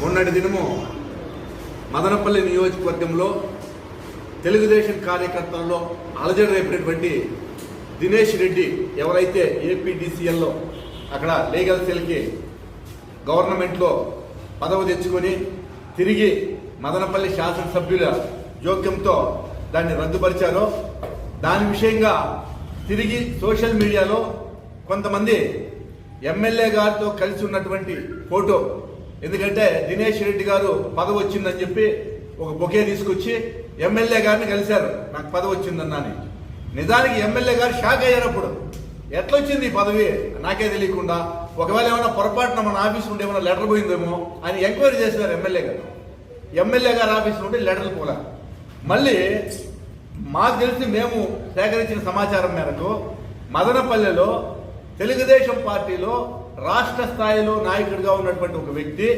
మొన్నటి దినము మదనపల్లి నియోజకవర్గంలో తెలుగుదేశం కార్యకర్తలలో అలజడి రేపినటువంటి దినేష్ రెడ్డి ఎవరైతే ఏపీడీసీఎల్లో అక్కడ లీగల్ సెల్కి గవర్నమెంట్లో పదవి తెచ్చుకొని తిరిగి మదనపల్లి శాసనసభ్యుల జోక్యంతో దాన్ని రద్దుపరిచారో దాని విషయంగా తిరిగి సోషల్ మీడియాలో కొంతమంది ఎమ్మెల్యే గారితో కలిసి ఉన్నటువంటి ఫోటో ఎందుకంటే దినేష్ రెడ్డి గారు పదవి వచ్చిందని చెప్పి ఒక బొకే తీసుకొచ్చి ఎమ్మెల్యే గారిని కలిశారు. నాకు పదవి వచ్చిందన్నాని. నిజానికి ఎమ్మెల్యే గారు షాక్ అయ్యారప్పుడు ఎట్లొచ్చింది ఈ పదవి? నాకే తెలియకుండా ఒకవేళ ఏమైనా పొరపాటున మన ఆఫీస్ నుండి ఏమైనా లెటర్ పోయిందేమో అని ఎంక్వైరీ చేశారు ఎమ్మెల్యే గారు. ఎమ్మెల్యే గారి ఆఫీస్ నుండి లెటర్లు పోలా. మళ్ళీ మాకు తెలిసి మేము సేకరించిన సమాచారం మేరకు మదనపల్లెలో తెలుగుదేశం పార్టీలో రాష్ట్ర స్థాయిలో నాయకుడిగా ఉన్నటువంటి ఒక వ్యక్తి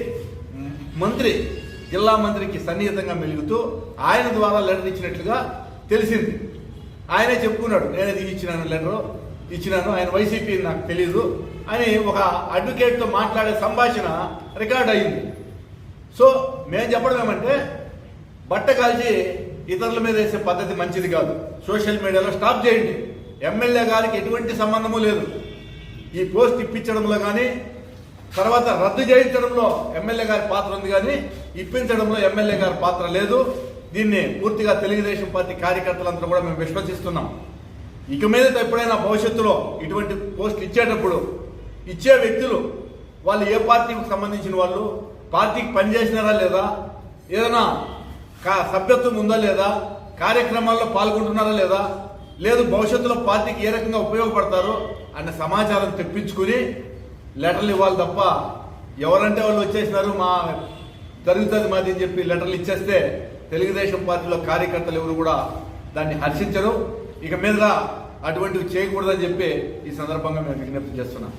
మంత్రి జిల్లా మంత్రికి సన్నిహితంగా మెలుగుతూ ఆయన ద్వారా లెటర్ ఇచ్చినట్లుగా తెలిసింది. ఆయనే చెప్పుకున్నాడు నేను ఇది ఇచ్చినాను లెటర్ ఇచ్చినాను ఆయన వైసీపీ నాకు తెలియదు అని ఒక అడ్వకేట్తో మాట్లాడే సంభాషణ రికార్డ్ అయింది. సో మేము చెప్పడం ఏమంటే బట్ట కాల్చి ఇతరుల మీద వేసే పద్ధతి మంచిది కాదు. సోషల్ మీడియాలో స్టాప్ చేయండి. ఎమ్మెల్యే గారికి ఎటువంటి సంబంధము లేదు. ఈ పోస్ట్ ఇప్పించడంలో కానీ తర్వాత రద్దు చేయించడంలో ఎమ్మెల్యే గారి పాత్ర ఉంది కానీ ఇప్పించడంలో ఎమ్మెల్యే గారి పాత్ర లేదు. దీన్ని పూర్తిగా తెలుగుదేశం పార్టీ కార్యకర్తలందరూ కూడా మేము విశ్వసిస్తున్నాం. ఇక మీదట ఎప్పుడైనా భవిష్యత్తులో ఇటువంటి పోస్ట్ ఇచ్చేటప్పుడు ఇచ్చే వ్యక్తులు వాళ్ళు ఏ పార్టీకి సంబంధించిన వాళ్ళు పార్టీకి పనిచేసినారా లేదా ఏదైనా కా సభ్యత్వం ఉందా లేదా కార్యక్రమాల్లో పాల్గొంటున్నారా లేదా లేదు భవిష్యత్తులో పార్టీకి ఏ రకంగా ఉపయోగపడతారు అన్న సమాచారం తెప్పించుకుని లెటర్లు ఇవ్వాలి తప్ప ఎవరంటే వాళ్ళు వచ్చేసినారు మా జరుగుతుంది మాది అని చెప్పి లెటర్లు ఇచ్చేస్తే తెలుగుదేశం పార్టీలో కార్యకర్తలు ఎవరు కూడా దాన్ని హర్షించరు. ఇక మీద అటువంటివి చేయకూడదని చెప్పి ఈ సందర్భంగా మేము విజ్ఞప్తి చేస్తున్నాం.